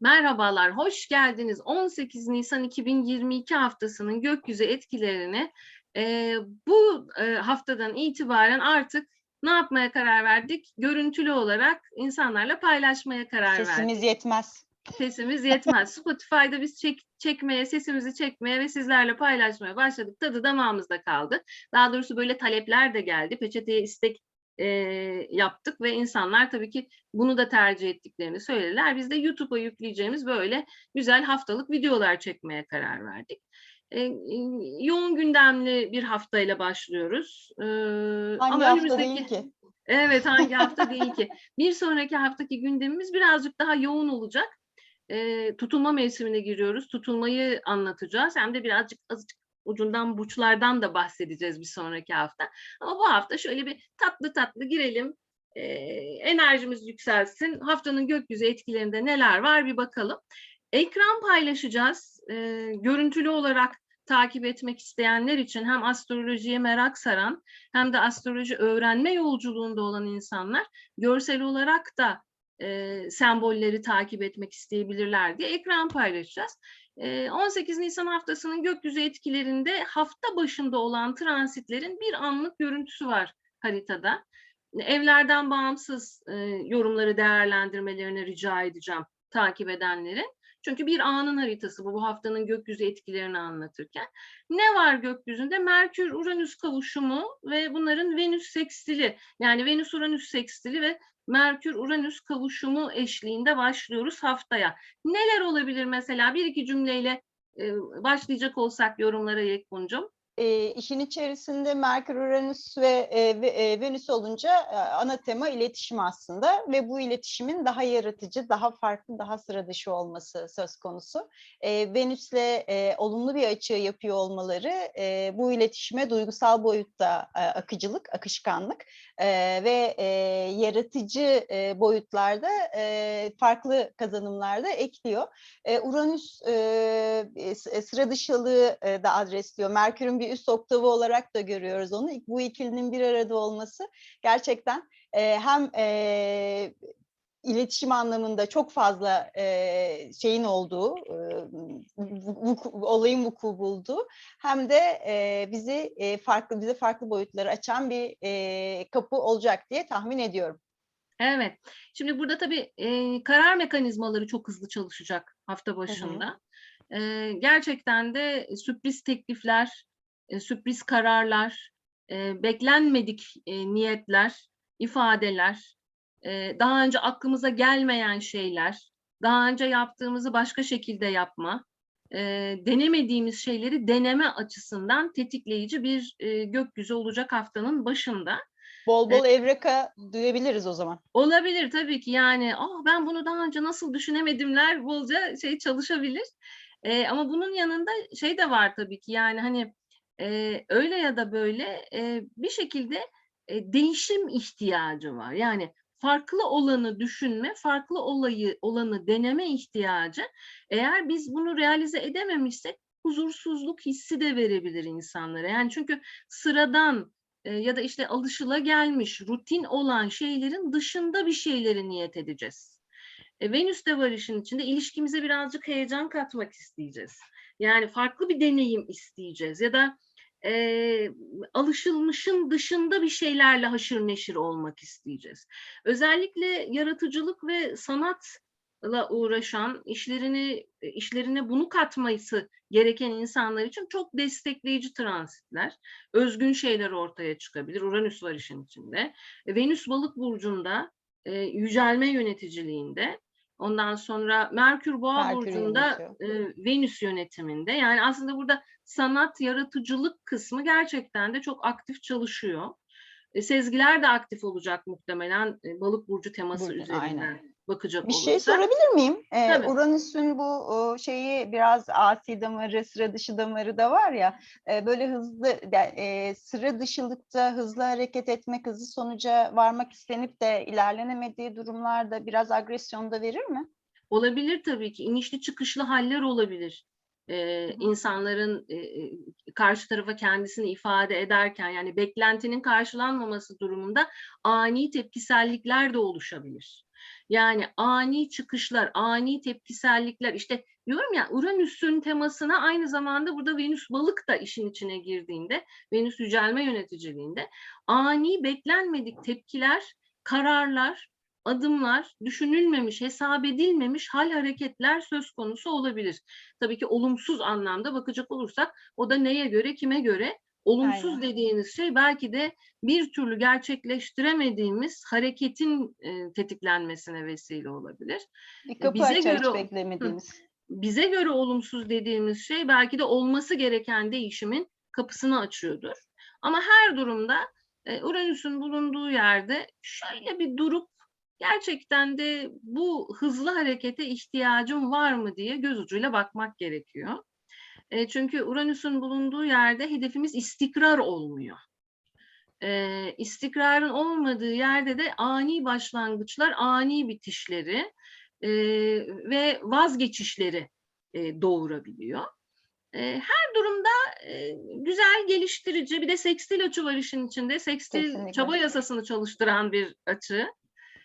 Merhabalar, hoş geldiniz. 18 Nisan 2022 haftasının gökyüzü etkilerini e, bu e, haftadan itibaren artık ne yapmaya karar verdik? Görüntülü olarak insanlarla paylaşmaya karar verdik. Sesimiz yetmez. Sesimiz yetmez. Spotify'da biz çek, çekmeye, sesimizi çekmeye ve sizlerle paylaşmaya başladık. Tadı damağımızda kaldı. Daha doğrusu böyle talepler de geldi. Peçeteye istek e, yaptık ve insanlar tabii ki bunu da tercih ettiklerini söylediler. Biz de YouTube'a yükleyeceğimiz böyle güzel haftalık videolar çekmeye karar verdik. E, e, yoğun gündemli bir haftayla başlıyoruz. E, Hangi ama hafta önümüzdeki- değil ki? Evet hangi hafta değil ki. Bir sonraki haftaki gündemimiz birazcık daha yoğun olacak. Ee, tutulma mevsimine giriyoruz. Tutulmayı anlatacağız. Hem de birazcık azıcık ucundan buçlardan da bahsedeceğiz bir sonraki hafta. Ama bu hafta şöyle bir tatlı tatlı girelim. Ee, enerjimiz yükselsin. Haftanın gökyüzü etkilerinde neler var bir bakalım. Ekran paylaşacağız. Ee, görüntülü olarak takip etmek isteyenler için hem astrolojiye merak saran hem de astroloji öğrenme yolculuğunda olan insanlar görsel olarak da e, sembolleri takip etmek isteyebilirler diye ekran paylaşacağız. E, 18 Nisan haftasının gökyüzü etkilerinde hafta başında olan transitlerin bir anlık görüntüsü var haritada. Evlerden bağımsız yorumları değerlendirmelerini rica edeceğim takip edenlerin. Çünkü bir anın haritası bu, bu haftanın gökyüzü etkilerini anlatırken. Ne var gökyüzünde? Merkür-Uranüs kavuşumu ve bunların Venüs sekstili. Yani Venüs-Uranüs sekstili ve Merkür-Uranüs kavuşumu eşliğinde başlıyoruz haftaya. Neler olabilir mesela? Bir iki cümleyle başlayacak olsak yorumlara Yekbuncum. E, işin içerisinde Merkür, Uranüs ve, e, ve Venüs olunca e, ana tema iletişim aslında ve bu iletişimin daha yaratıcı, daha farklı, daha sıra dışı olması söz konusu. E, Venüs'le e, olumlu bir açı yapıyor olmaları e, bu iletişime duygusal boyutta e, akıcılık, akışkanlık e, ve e, yaratıcı e, boyutlarda e, farklı kazanımlarda ekliyor. E, Uranüs e, sıra dışılığı da adresliyor. Merkür'ün bir üst oktavı olarak da görüyoruz onu. Bu ikilinin bir arada olması gerçekten e, hem e, iletişim anlamında çok fazla e, şeyin olduğu, e, vuku- olayın vuku bulduğu hem de e, bizi e, farklı bize farklı boyutları açan bir e, kapı olacak diye tahmin ediyorum. Evet. Şimdi burada tabii e, karar mekanizmaları çok hızlı çalışacak hafta başında. E, gerçekten de sürpriz teklifler, e, sürpriz kararlar, e, beklenmedik e, niyetler, ifadeler, e, daha önce aklımıza gelmeyen şeyler, daha önce yaptığımızı başka şekilde yapma, e, denemediğimiz şeyleri deneme açısından tetikleyici bir e, gökyüzü olacak haftanın başında. Bol bol evreka duyabiliriz o zaman. Olabilir tabii ki yani ah ben bunu daha önce nasıl düşünemedimler bolca şey çalışabilir. Ee, ama bunun yanında şey de var tabii ki yani hani e, öyle ya da böyle e, bir şekilde e, değişim ihtiyacı var. Yani farklı olanı düşünme, farklı olayı olanı deneme ihtiyacı. Eğer biz bunu realize edememişsek huzursuzluk hissi de verebilir insanlara. Yani çünkü sıradan e, ya da işte alışılagelmiş, rutin olan şeylerin dışında bir şeyleri niyet edeceğiz. E, Venüs de var işin içinde. İlişkimize birazcık heyecan katmak isteyeceğiz. Yani farklı bir deneyim isteyeceğiz ya da e, alışılmışın dışında bir şeylerle haşır neşir olmak isteyeceğiz. Özellikle yaratıcılık ve sanatla uğraşan, işlerini işlerine bunu katması gereken insanlar için çok destekleyici transitler özgün şeyler ortaya çıkabilir. Uranüs var işin içinde. Venüs balık burcunda e, yücelme yöneticiliğinde. Ondan sonra Merkür Boğa Merkür burcunda e, Venüs yönetiminde. Yani aslında burada sanat, yaratıcılık kısmı gerçekten de çok aktif çalışıyor. E, sezgiler de aktif olacak muhtemelen e, balık burcu teması Burcu, üzerinden aynen. Bakacak Bir şey olursak. sorabilir miyim? Ee, Tabii. Uranüs'ün bu şeyi biraz asi damarı, sıra dışı damarı da var ya. e, böyle hızlı, e, sıra dışılıkta hızlı hareket etmek, hızlı sonuca varmak istenip de ilerlenemediği durumlarda biraz agresyon da verir mi? Olabilir tabii ki. inişli çıkışlı haller olabilir. e, insanların e, e, karşı tarafa kendisini ifade ederken yani beklentinin karşılanmaması durumunda ani tepkisellikler de oluşabilir. Yani ani çıkışlar, ani tepkisellikler işte diyorum ya Uranüs'ün temasına aynı zamanda burada Venüs balık da işin içine girdiğinde, Venüs yücelme yöneticiliğinde ani beklenmedik tepkiler, kararlar, adımlar, düşünülmemiş, hesap edilmemiş hal hareketler söz konusu olabilir. Tabii ki olumsuz anlamda bakacak olursak o da neye göre, kime göre? Olumsuz Aynen. dediğiniz şey belki de bir türlü gerçekleştiremediğimiz hareketin e, tetiklenmesine vesile olabilir. Bir kapı bize açar göre hiç beklemediğimiz. Bize göre olumsuz dediğimiz şey belki de olması gereken değişimin kapısını açıyordur. Ama her durumda e, Uranüs'ün bulunduğu yerde şöyle bir durup gerçekten de bu hızlı harekete ihtiyacım var mı diye göz ucuyla bakmak gerekiyor. E, çünkü Uranüs'ün bulunduğu yerde hedefimiz istikrar olmuyor. E, istikrarın olmadığı yerde de ani başlangıçlar, ani bitişleri e, ve vazgeçişleri e, doğurabiliyor. E, her durumda e, güzel, geliştirici, bir de sekstil açı var işin içinde. Sekstil Kesinlikle. çaba yasasını çalıştıran bir açı.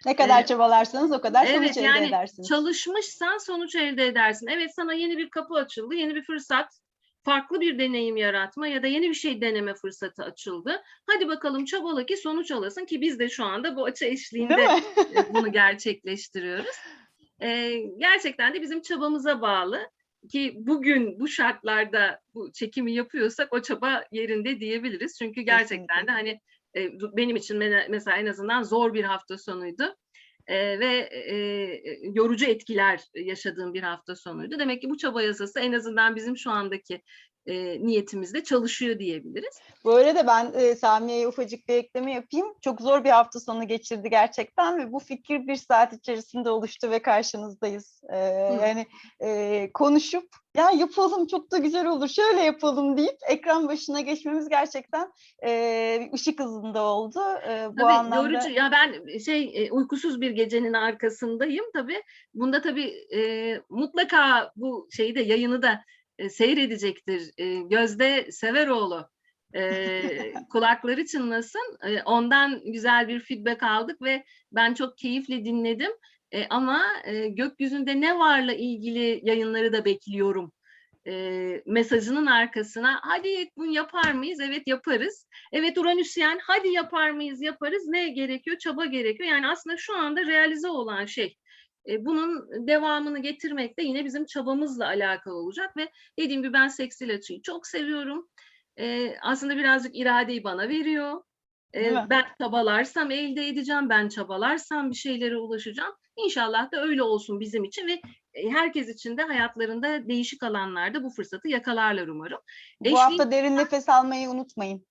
Ne kadar Evet. çabalarsanız o kadar sonuç Evet elde yani edersiniz. çalışmışsan sonuç elde edersin. Evet sana yeni bir kapı açıldı, yeni bir fırsat, farklı bir deneyim yaratma ya da yeni bir şey deneme fırsatı açıldı. Hadi bakalım çabala ki sonuç alasın ki biz de şu anda bu açı eşliğinde e, bunu gerçekleştiriyoruz. E, gerçekten de bizim çabamıza bağlı ki bugün bu şartlarda bu çekimi yapıyorsak o çaba yerinde diyebiliriz. Çünkü gerçekten de hani e, benim için mesela en azından zor bir hafta sonuydu. E, ve e, yorucu etkiler yaşadığım bir hafta sonuydu. Demek ki bu çaba yasası en azından bizim şu andaki e, niyetimizde çalışıyor diyebiliriz. Bu arada ben e, Samiye'ye ufacık bir ekleme yapayım. Çok zor bir hafta sonu geçirdi gerçekten ve bu fikir bir saat içerisinde oluştu ve karşınızdayız. E, yani e, konuşup ya yapalım çok da güzel olur şöyle yapalım deyip ekran başına geçmemiz gerçekten e, ışık hızında oldu. E, bu Tabii anlamda yorucu ya ben şey e, uykusuz bir gecenin arkasındayım tabii. Bunda tabii e, mutlaka bu şeyi de yayını da e, seyredecektir. E, Gözde Severoğlu e, kulakları çınlasın. E, ondan güzel bir feedback aldık ve ben çok keyifle dinledim. E, ama e, gökyüzünde ne varla ilgili yayınları da bekliyorum. E, mesajının arkasına hadi bunu yapar mıyız? Evet yaparız. Evet Uranüsyen hadi yapar mıyız? Yaparız. Ne gerekiyor? Çaba gerekiyor. Yani aslında şu anda realize olan şey. E, bunun devamını getirmek de yine bizim çabamızla alakalı olacak ve dediğim gibi ben sekstil açıyı çok seviyorum. E, aslında birazcık iradeyi bana veriyor. E, ben çabalarsam elde edeceğim, ben çabalarsam bir şeylere ulaşacağım. İnşallah da öyle olsun bizim için ve herkes için de hayatlarında değişik alanlarda bu fırsatı yakalarlar umarım. bu Eşlik- hafta derin nefes almayı unutmayın.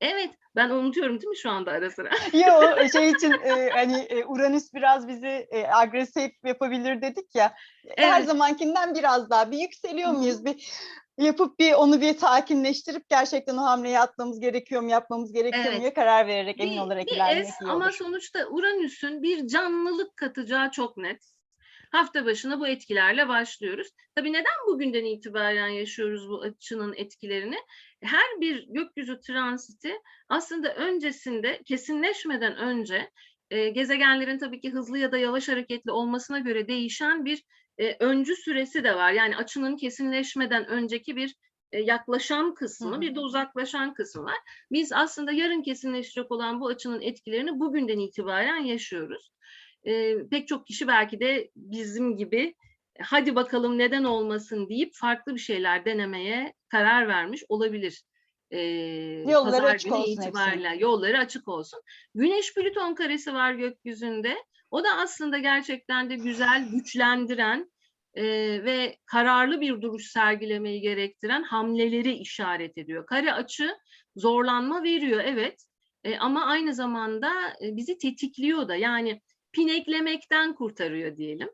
Evet, ben unutuyorum değil mi şu anda ara sıra? Yo şey için e, hani e, Uranüs biraz bizi e, agresif yapabilir dedik ya. Her Evet. zamankinden biraz daha bir yükseliyor muyuz? Bir yapıp bir onu bir sakinleştirip gerçekten o hamleyi atmamız gerekiyor mu, yapmamız gerekiyor Evet. muya karar vererek emin Bir- olarak bir ilerlemek es iyi ama olur. sonuçta Uranüs'ün bir canlılık katacağı çok net. Hafta başına bu etkilerle başlıyoruz. Tabii neden bugünden itibaren yaşıyoruz bu açının etkilerini? Her bir gökyüzü transiti aslında öncesinde kesinleşmeden önce e, gezegenlerin tabii ki hızlı ya da yavaş hareketli olmasına göre değişen bir e, öncü süresi de var. Yani açının kesinleşmeden önceki bir e, yaklaşan kısmı, hı. bir de uzaklaşan kısmı var. Biz aslında yarın kesinleşecek olan bu açının etkilerini bugünden itibaren yaşıyoruz. Ee, pek çok kişi belki de bizim gibi hadi bakalım neden olmasın deyip farklı bir şeyler denemeye karar vermiş olabilir. Ee, Yolları pazar açık günü olsun itibariyle yolları açık olsun. Güneş Plüton karesi var gökyüzünde. O da aslında gerçekten de güzel, güçlendiren e, ve kararlı bir duruş sergilemeyi gerektiren hamleleri işaret ediyor. Kare açı zorlanma veriyor evet E, ama aynı zamanda e, bizi tetikliyor da yani pineklemekten kurtarıyor diyelim.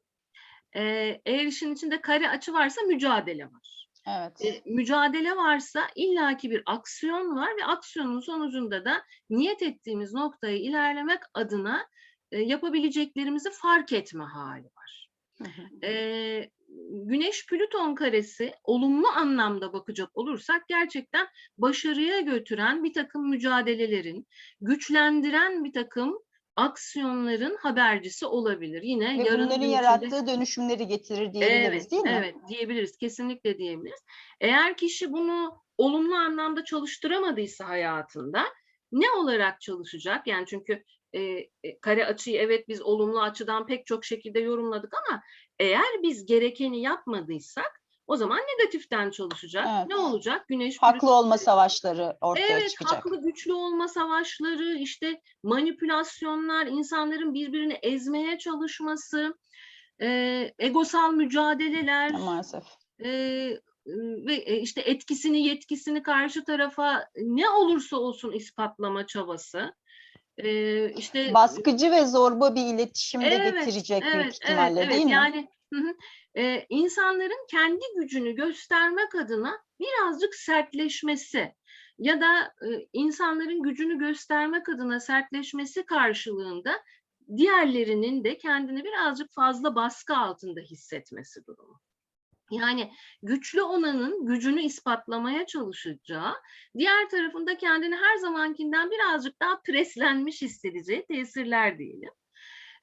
E, eğer işin içinde kare açı varsa mücadele var. Evet. E, mücadele varsa illaki bir aksiyon var ve aksiyonun sonucunda da niyet ettiğimiz noktaya ilerlemek adına e, yapabileceklerimizi fark etme hali var. Hı hı. Güneş Plüton karesi olumlu anlamda bakacak olursak gerçekten başarıya götüren bir takım mücadelelerin, güçlendiren bir takım aksiyonların habercisi olabilir. Yine Ve yarın bunların içinde- yarattığı dönüşümleri getirir diyebiliriz Evet, değil mi? evet diyebiliriz. Kesinlikle diyebiliriz. Eğer kişi bunu olumlu anlamda çalıştıramadıysa hayatında ne olarak çalışacak? Yani çünkü e, e, kare açıyı evet biz olumlu açıdan pek çok şekilde yorumladık ama eğer biz gerekeni yapmadıysak o zaman negatiften çalışacak. Evet. Ne olacak? Güneş Haklı olma savaşları ortaya Evet, çıkacak. haklı güçlü olma savaşları, işte manipülasyonlar, insanların birbirini ezmeye çalışması, e, egosal mücadeleler Maalesef. e, ve e, işte etkisini, yetkisini karşı tarafa ne olursa olsun ispatlama çabası. E, işte Baskıcı ve zorba bir iletişim de Evet, getirecek büyük evet, ihtimalle evet, değil evet. mi? Yani hı hı. Ee, insanların kendi gücünü göstermek adına birazcık sertleşmesi ya da e, insanların gücünü göstermek adına sertleşmesi karşılığında diğerlerinin de kendini birazcık fazla baskı altında hissetmesi durumu. Yani güçlü olanın gücünü ispatlamaya çalışacağı, diğer tarafında kendini her zamankinden birazcık daha preslenmiş hissedeceği tesirler diyelim.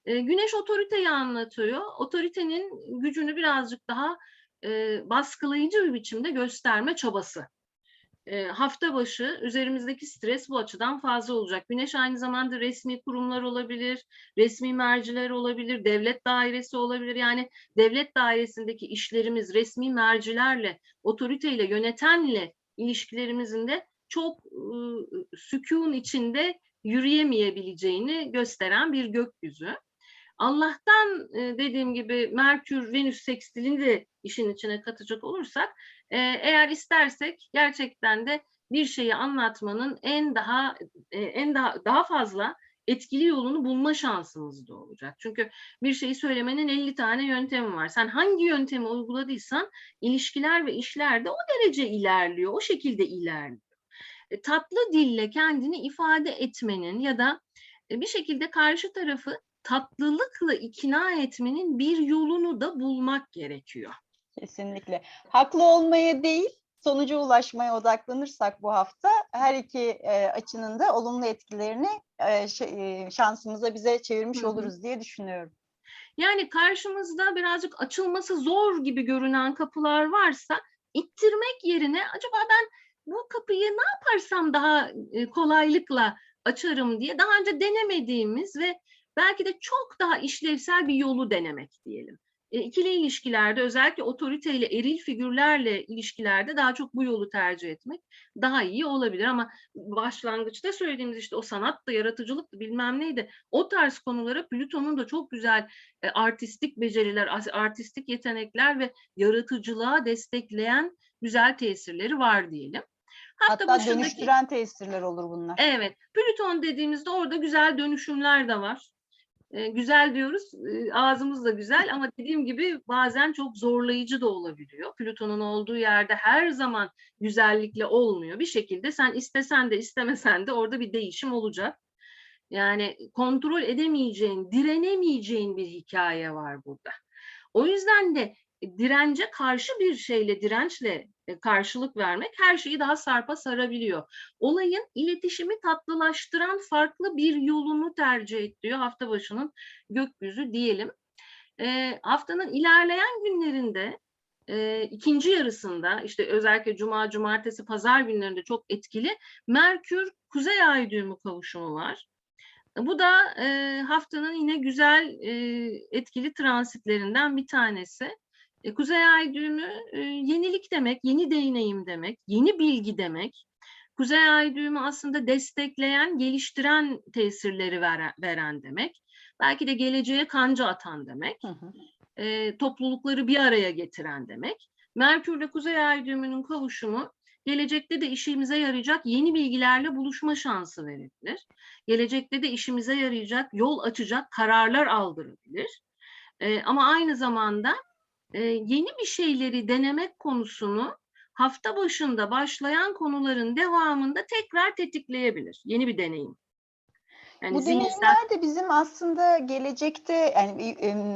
Güneş otoriteyi anlatıyor. Otoritenin gücünü birazcık daha e, baskılayıcı bir biçimde gösterme çabası. E, hafta başı üzerimizdeki stres bu açıdan fazla olacak. Güneş aynı zamanda resmi kurumlar olabilir, resmi merciler olabilir, devlet dairesi olabilir. Yani devlet dairesindeki işlerimiz resmi mercilerle, otoriteyle, yönetenle ilişkilerimizin de çok e, sükun içinde yürüyemeyebileceğini gösteren bir gökyüzü. Allah'tan dediğim gibi Merkür Venüs sekstilini de işin içine katacak olursak eğer istersek gerçekten de bir şeyi anlatmanın en daha en daha daha fazla etkili yolunu bulma şansımız da olacak. Çünkü bir şeyi söylemenin 50 tane yöntemi var. Sen hangi yöntemi uyguladıysan ilişkiler ve işler de o derece ilerliyor, o şekilde ilerliyor. E, tatlı dille kendini ifade etmenin ya da e, bir şekilde karşı tarafı tatlılıkla ikna etmenin bir yolunu da bulmak gerekiyor. Kesinlikle. Haklı olmaya değil, sonuca ulaşmaya odaklanırsak bu hafta her iki e, açının da olumlu etkilerini e, ş- e, şansımıza bize çevirmiş Hı hı. oluruz diye düşünüyorum. Yani karşımızda birazcık açılması zor gibi görünen kapılar varsa ittirmek yerine acaba ben bu kapıyı ne yaparsam daha e, kolaylıkla açarım diye daha önce denemediğimiz ve belki de çok daha işlevsel bir yolu denemek diyelim. E, İkili ilişkilerde özellikle otoriteyle eril figürlerle ilişkilerde daha çok bu yolu tercih etmek daha iyi olabilir ama başlangıçta söylediğimiz işte o sanat da yaratıcılık da bilmem neydi o tarz konulara Plüton'un da çok güzel e, artistik beceriler, artistik yetenekler ve yaratıcılığa destekleyen güzel tesirleri var diyelim. Hafta Hatta başındaki- dönüştüren tesirler olur bunlar. Evet, Plüton dediğimizde orada güzel dönüşümler de var. Güzel diyoruz, e, ağzımız da güzel ama dediğim gibi bazen çok zorlayıcı da olabiliyor. Plüton'un olduğu yerde her zaman güzellikle olmuyor. Bir şekilde sen istesen de istemesen de orada bir değişim olacak. Yani kontrol edemeyeceğin, direnemeyeceğin bir hikaye var burada. O yüzden de dirence karşı bir şeyle, dirençle e, karşılık vermek her şeyi daha sarpa sarabiliyor. Olayın iletişimi tatlılaştıran farklı bir yolunu tercih et diyor hafta başının gökyüzü diyelim. E, haftanın ilerleyen günlerinde e, ikinci yarısında işte özellikle cuma, cumartesi, pazar günlerinde çok etkili Merkür Kuzey Ay düğümü kavuşumu var. Bu da e, haftanın yine güzel e, etkili transitlerinden bir tanesi. E, Kuzey Ay düğümü e, yenilik demek, yeni deneyim demek, yeni bilgi demek. Kuzey Ay düğümü aslında destekleyen, geliştiren tesirleri veren, veren demek. Belki de geleceğe kanca atan demek. Hı hı. E, toplulukları bir araya getiren demek. Merkür ile Kuzey Ay düğümünün kavuşumu gelecekte de işimize yarayacak yeni bilgilerle buluşma şansı verebilir. Gelecekte de işimize yarayacak, yol açacak kararlar aldırabilir. E, ama aynı zamanda e, yeni bir şeyleri denemek konusunu hafta başında başlayan konuların devamında tekrar tetikleyebilir. Yeni bir deneyim. Yani Bu zihinsel deneyimler de bizim aslında gelecekte yani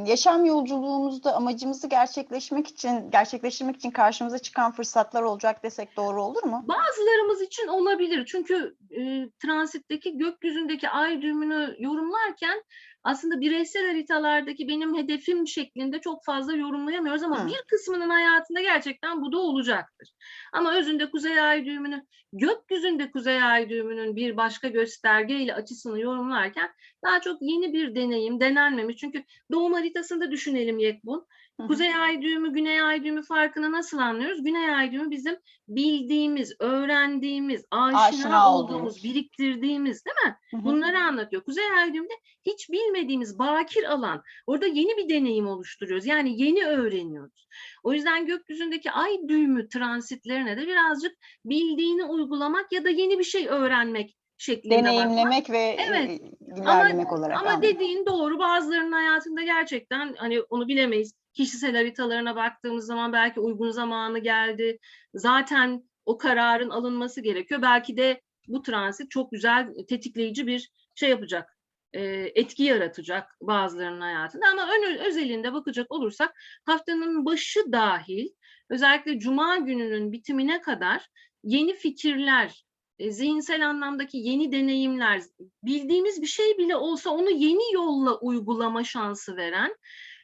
yaşam yolculuğumuzda amacımızı gerçekleşmek için gerçekleştirmek için karşımıza çıkan fırsatlar olacak desek doğru olur mu? Bazılarımız için olabilir. Çünkü e, transitteki gökyüzündeki ay düğümünü yorumlarken aslında bireysel haritalardaki benim hedefim şeklinde çok fazla yorumlayamıyoruz ama Hı. bir kısmının hayatında gerçekten bu da olacaktır. Ama özünde kuzey ay düğümünü, gökyüzünde kuzey ay düğümünün bir başka göstergeyle açısını yorumlarken daha çok yeni bir deneyim, denenmemiş. Çünkü doğum haritasında düşünelim Yekbun. Kuzey ay düğümü, güney ay düğümü farkını nasıl anlıyoruz? Güney ay düğümü bizim bildiğimiz, öğrendiğimiz, aşina, Aşina olduğumuz, olduğumuz. biriktirdiğimiz değil mi? Hı hı. Bunları anlatıyor. Kuzey ay düğümünde hiç bilmediğimiz bakir alan. Orada yeni bir deneyim oluşturuyoruz. Yani yeni öğreniyoruz. O yüzden gökyüzündeki ay düğümü transitlerine de birazcık bildiğini uygulamak ya da yeni bir şey öğrenmek şeklinde bakmak. Deneyimlemek ve Evet. e, ilerlemek olarak. Ama anladım. dediğin doğru. Bazılarının hayatında gerçekten hani onu bilemeyiz. Kişisel haritalarına baktığımız zaman belki uygun zamanı geldi. Zaten o kararın alınması gerekiyor. Belki de bu transit çok güzel tetikleyici bir şey yapacak. e, etki yaratacak bazılarının hayatında. Ama ön, özelinde bakacak olursak haftanın başı dahil özellikle cuma gününün bitimine kadar yeni fikirler, e, zihinsel anlamdaki yeni deneyimler, bildiğimiz bir şey bile olsa onu yeni yolla uygulama şansı veren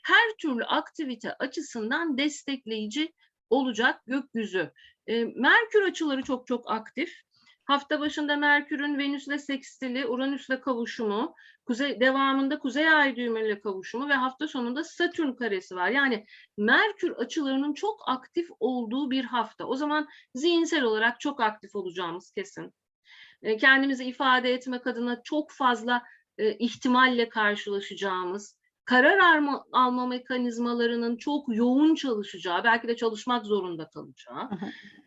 her türlü aktivite açısından destekleyici olacak gökyüzü. E, Merkür açıları çok çok aktif. Hafta başında Merkür'ün Venüs'le sekstili, Uranüs'le kavuşumu, kuzey devamında Kuzey Ay düğümüyle kavuşumu ve hafta sonunda Satürn karesi var. Yani Merkür açılarının çok aktif olduğu bir hafta. O zaman zihinsel olarak çok aktif olacağımız kesin. E, Kendimizi ifade etmek adına çok fazla e, ihtimalle karşılaşacağımız, karar alma, alma mekanizmalarının çok yoğun çalışacağı, belki de çalışmak zorunda kalacağı,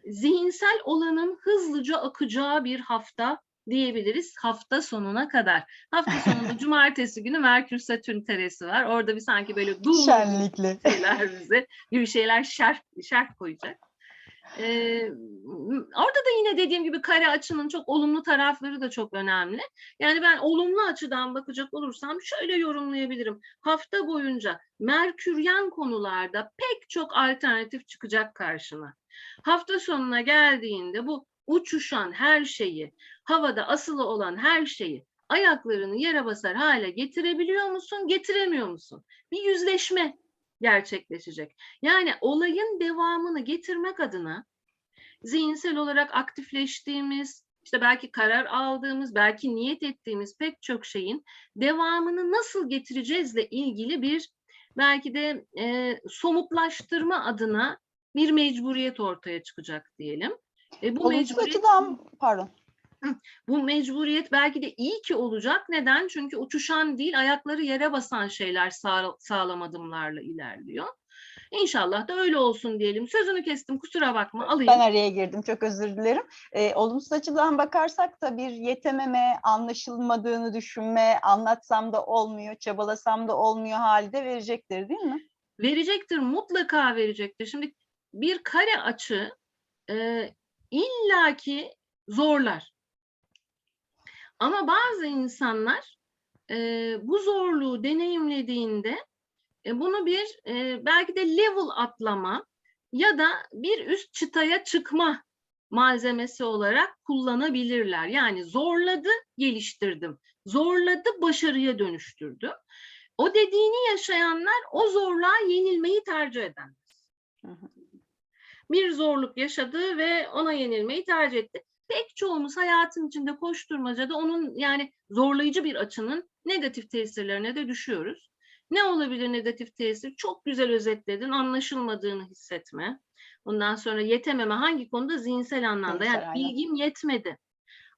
zihinsel olanın hızlıca akacağı bir hafta diyebiliriz hafta sonuna kadar. Hafta sonunda cumartesi günü Merkür Satürn karesi var. Orada bir sanki böyle dur Şenlikli. şeyler bize bir şeyler şerh, şerh koyacak. Ee, orada da yine dediğim gibi kare açının çok olumlu tarafları da çok önemli. Yani ben olumlu açıdan bakacak olursam şöyle yorumlayabilirim. Hafta boyunca Merküryen konularda pek çok alternatif çıkacak karşına. Hafta sonuna geldiğinde bu uçuşan her şeyi, havada asılı olan her şeyi ayaklarını yere basar hale getirebiliyor musun, getiremiyor musun? Bir yüzleşme gerçekleşecek. Yani olayın devamını getirmek adına zihinsel olarak aktifleştiğimiz, işte belki karar aldığımız, belki niyet ettiğimiz pek çok şeyin devamını nasıl getireceğizle ilgili bir belki de e, somutlaştırma adına bir mecburiyet ortaya çıkacak diyelim. E, bu Olumsuz mecburiyet açıdan pardon. bu mecburiyet belki de iyi ki olacak. Neden? Çünkü uçuşan değil, ayakları yere basan şeyler sağ, sağlam adımlarla ilerliyor. İnşallah da öyle olsun diyelim. Sözünü kestim, kusura bakma, alayım. Ben araya girdim. Çok özür dilerim. Ee, olumsuz açıdan bakarsak da bir yetememe, anlaşılmadığını düşünme, anlatsam da olmuyor, çabalasam da olmuyor halde verecektir değil mi? Verecektir, mutlaka verecektir. Şimdi bir kare açı e, illaki zorlar. Ama bazı insanlar e, bu zorluğu deneyimlediğinde e, bunu bir e, belki de level atlama ya da bir üst çıtaya çıkma malzemesi olarak kullanabilirler. Yani zorladı, geliştirdim. Zorladı, başarıya dönüştürdüm. O dediğini yaşayanlar o zorluğa yenilmeyi tercih hı. Bir zorluk yaşadı ve ona yenilmeyi tercih etti. Pek çoğumuz hayatın içinde koşturmacada onun yani zorlayıcı bir açının negatif tesirlerine de düşüyoruz. Ne olabilir negatif tesir? Çok güzel özetledin. Anlaşılmadığını hissetme. Ondan sonra yetememe hangi konuda? Zihinsel anlamda. Zihinsel, yani aynen. bilgim yetmedi.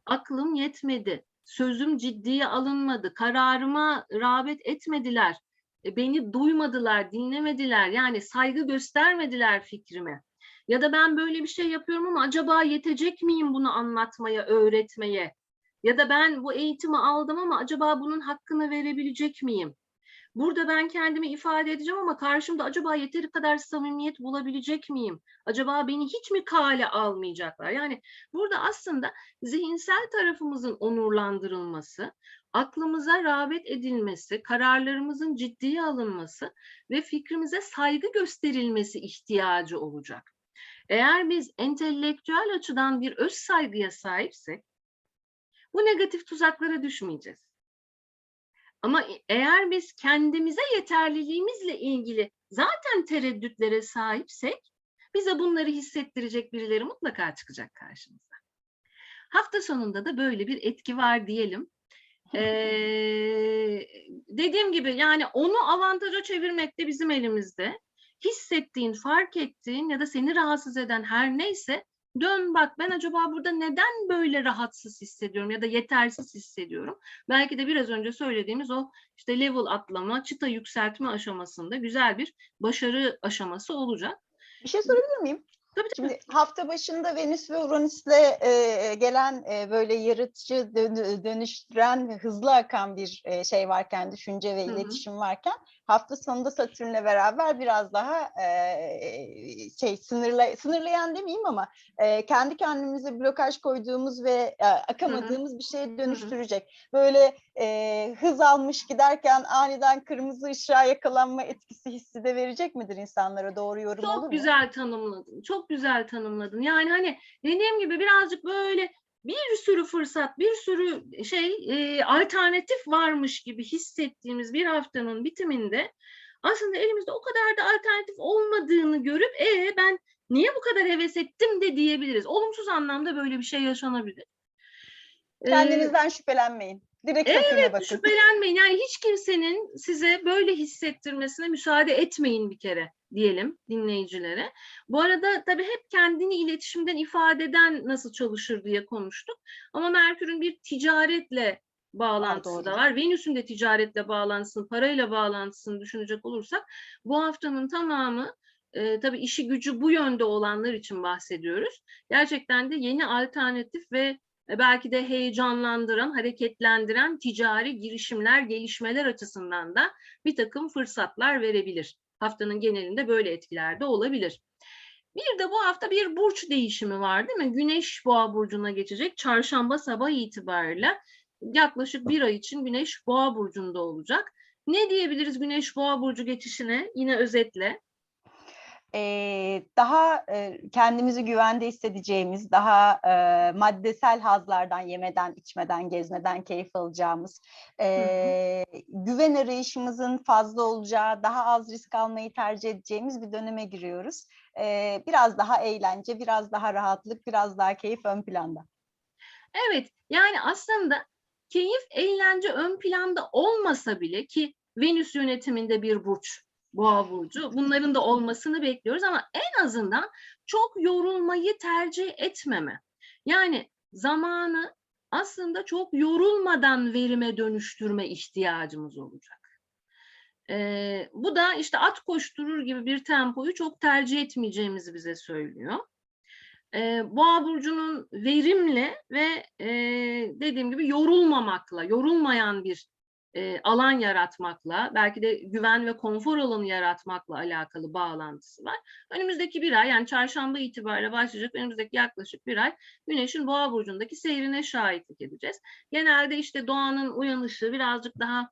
Aklım yetmedi. Sözüm ciddiye alınmadı. Kararıma rağbet etmediler. E, Beni duymadılar, dinlemediler. Yani saygı göstermediler fikrime. Ya da ben böyle bir şey yapıyorum ama acaba yetecek miyim bunu anlatmaya, öğretmeye? Ya da ben bu eğitimi aldım ama acaba bunun hakkını verebilecek miyim? Burada ben kendimi ifade edeceğim ama karşımda acaba yeteri kadar samimiyet bulabilecek miyim? Acaba beni hiç mi kale almayacaklar? Yani burada aslında zihinsel tarafımızın onurlandırılması, aklımıza rağbet edilmesi, kararlarımızın ciddiye alınması ve fikrimize saygı gösterilmesi ihtiyacı olacak. Eğer biz entelektüel açıdan bir öz saygıya sahipsek bu negatif tuzaklara düşmeyeceğiz. Ama eğer biz kendimize yeterliliğimizle ilgili zaten tereddütlere sahipsek bize bunları hissettirecek birileri mutlaka çıkacak karşımıza. Hafta sonunda da böyle bir etki var diyelim. Ee, dediğim gibi yani onu avantaja çevirmek de bizim elimizde. Hissettiğin, fark ettiğin ya da seni rahatsız eden her neyse dön bak ben acaba burada neden böyle rahatsız hissediyorum ya da yetersiz hissediyorum. Belki de biraz önce söylediğimiz o işte level atlama, çıta yükseltme aşamasında güzel bir başarı aşaması olacak. Bir şey sorabilir miyim? Tabii tabii. Şimdi hafta başında Venüs ve Uranüs'le e, gelen e, böyle yaratıcı dönü- dönüştüren hızlı akan bir e, şey varken, düşünce ve iletişim varken hafta sonunda Satürn'le beraber biraz daha e, şey sınırla, sınırlayan demeyeyim ama e, kendi kendimize blokaj koyduğumuz ve e, akamadığımız bir şeye dönüştürecek. Böyle e, hız almış giderken aniden kırmızı ışığa yakalanma etkisi hissi de verecek midir insanlara? Doğru yorum olur mu? Çok güzel tanımladın. Çok güzel tanımladın. Yani hani dediğim gibi birazcık böyle bir sürü fırsat, bir sürü şey e, alternatif varmış gibi hissettiğimiz bir haftanın bitiminde aslında elimizde o kadar da alternatif olmadığını görüp e ben niye bu kadar heves ettim de diyebiliriz. Olumsuz anlamda böyle bir şey yaşanabilir. Ee, Kendinizden şüphelenmeyin. Direkt Evet, bakın. Şüphelenmeyin. Yani hiç kimsenin size böyle hissettirmesine müsaade etmeyin bir kere diyelim dinleyicilere. Bu arada tabii hep kendini iletişimden ifade eden nasıl çalışır diye konuştuk. Ama Merkür'ün bir ticaretle bağlantısı da var. Venüs'ün de ticaretle bağlantısını, parayla bağlantısını düşünecek olursak bu haftanın tamamı e, tabii işi gücü bu yönde olanlar için bahsediyoruz. Gerçekten de yeni alternatif ve belki de heyecanlandıran, hareketlendiren ticari girişimler, gelişmeler açısından da bir takım fırsatlar verebilir. Haftanın genelinde böyle etkiler de olabilir. Bir de bu hafta bir burç değişimi var değil mi? Güneş boğa burcuna geçecek. Çarşamba sabah itibariyle yaklaşık bir ay için Güneş boğa burcunda olacak. Ne diyebiliriz Güneş boğa burcu geçişine? Yine özetle. Ee, daha e, kendimizi güvende hissedeceğimiz, daha e, maddesel hazlardan, yemeden, içmeden, gezmeden keyif alacağımız, e, güven arayışımızın fazla olacağı, daha az risk almayı tercih edeceğimiz bir döneme giriyoruz. E, biraz daha eğlence, biraz daha rahatlık, biraz daha keyif ön planda. Evet, yani aslında keyif, eğlence ön planda olmasa bile ki Venüs yönetiminde bir burç, Boğa burcu. Bunların da olmasını bekliyoruz ama en azından çok yorulmayı tercih etmeme. Yani zamanı aslında çok yorulmadan verime dönüştürme ihtiyacımız olacak. Ee, bu da işte at koşturur gibi bir tempoyu çok tercih etmeyeceğimizi bize söylüyor. Ee, Boğa burcunun verimle ve e, dediğim gibi yorulmamakla, yorulmayan bir e, alan yaratmakla, belki de güven ve konfor alanı yaratmakla alakalı bağlantısı var. Önümüzdeki bir ay yani çarşamba itibariyle başlayacak önümüzdeki yaklaşık bir ay Güneş'in Boğa burcundaki seyrine şahitlik edeceğiz. Genelde işte doğanın uyanışı birazcık daha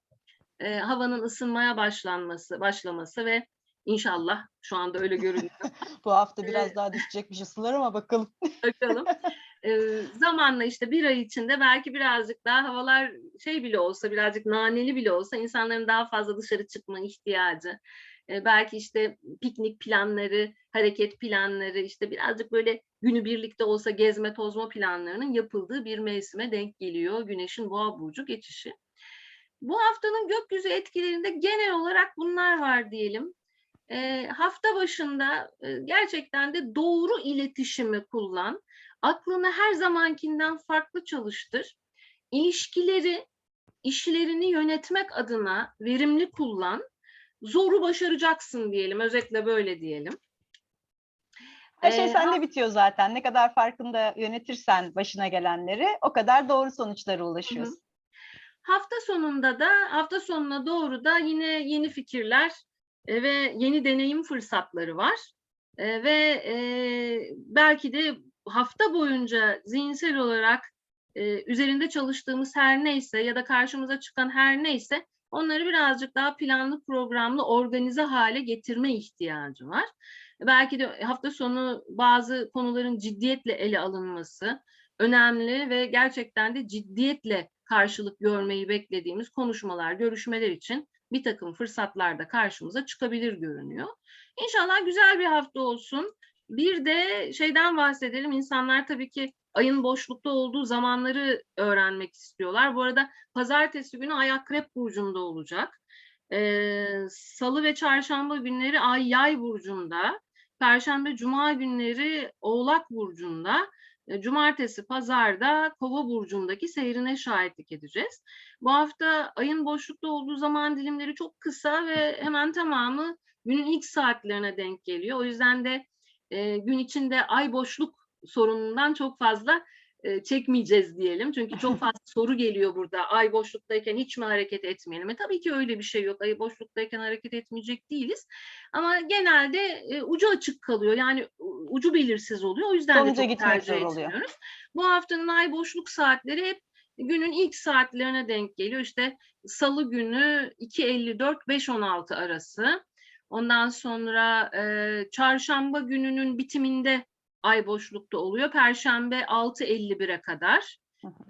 e, havanın ısınmaya başlanması, başlaması ve inşallah şu anda öyle görünüyor. Bu hafta biraz daha düşecekmiş ısılar ama bakalım. Bakalım. Ee, zamanla işte bir ay içinde belki birazcık daha havalar şey bile olsa birazcık naneli bile olsa insanların daha fazla dışarı çıkma ihtiyacı e, belki işte piknik planları, hareket planları işte birazcık böyle günü birlikte olsa gezme tozma planlarının yapıldığı bir mevsime denk geliyor Güneş'in Boğa burcu geçişi. Bu haftanın gökyüzü etkilerinde genel olarak bunlar var diyelim. E, hafta başında e, gerçekten de doğru iletişimi kullan. Aklını her zamankinden farklı çalıştır. İlişkileri, işlerini yönetmek adına verimli kullan. Zoru başaracaksın diyelim. Özetle böyle diyelim. Her şey Ee, sende bitiyor zaten. Ne kadar farkında yönetirsen başına gelenleri o kadar doğru sonuçlara ulaşıyorsun. Hafta sonunda da hafta sonuna doğru da yine yeni fikirler e, ve yeni deneyim fırsatları var. E, ve e, belki de hafta boyunca zihinsel olarak e, üzerinde çalıştığımız her neyse ya da karşımıza çıkan her neyse onları birazcık daha planlı programlı organize hale getirme ihtiyacı var. Belki de hafta sonu bazı konuların ciddiyetle ele alınması önemli ve gerçekten de ciddiyetle karşılık görmeyi beklediğimiz konuşmalar, görüşmeler için bir takım fırsatlar da karşımıza çıkabilir görünüyor. İnşallah güzel bir hafta olsun. Bir de şeyden bahsedelim. İnsanlar tabii ki ayın boşlukta olduğu zamanları öğrenmek istiyorlar. Bu arada pazartesi günü ay akrep burcunda olacak. Ee, Salı ve çarşamba günleri ay yay burcunda. Perşembe, cuma günleri oğlak burcunda. E, Cumartesi, pazarda kova burcundaki seyrine şahitlik edeceğiz. Bu hafta ayın boşlukta olduğu zaman dilimleri çok kısa ve hemen tamamı günün ilk saatlerine denk geliyor. O yüzden de e, gün içinde ay boşluk sorunundan çok fazla e, çekmeyeceğiz diyelim. Çünkü çok fazla soru geliyor burada. Ay boşluktayken hiç mi hareket etmeyelim? E, tabii ki öyle bir şey yok. Ay boşluktayken hareket etmeyecek değiliz. Ama genelde e, ucu açık kalıyor. Yani ucu belirsiz oluyor. O yüzden Sonuca de çok tercih zor oluyor. etmiyoruz. Bu haftanın ay boşluk saatleri hep günün ilk saatlerine denk geliyor. İşte salı günü 2.54-5.16 arası. Ondan sonra e, çarşamba gününün bitiminde ay boşlukta oluyor. Perşembe 6.51'e kadar.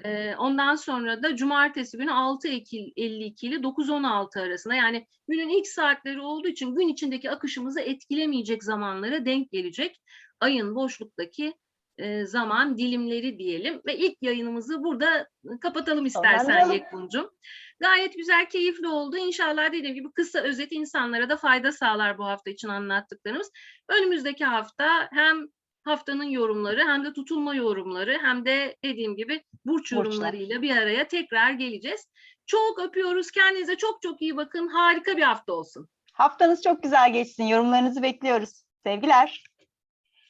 E, ondan sonra da cumartesi günü 6.52 ile 9.16 arasında yani günün ilk saatleri olduğu için gün içindeki akışımızı etkilemeyecek zamanlara denk gelecek ayın boşluktaki e, zaman dilimleri diyelim ve ilk yayınımızı burada kapatalım istersen. Yekbuncum. Gayet güzel, keyifli oldu. İnşallah dediğim gibi kısa özet insanlara da fayda sağlar bu hafta için anlattıklarımız. Önümüzdeki hafta hem haftanın yorumları hem de tutulma yorumları hem de dediğim gibi burç Burçlar. yorumlarıyla bir araya tekrar geleceğiz. Çok öpüyoruz. Kendinize çok çok iyi bakın. Harika bir hafta olsun. Haftanız çok güzel geçsin. Yorumlarınızı bekliyoruz. Sevgiler.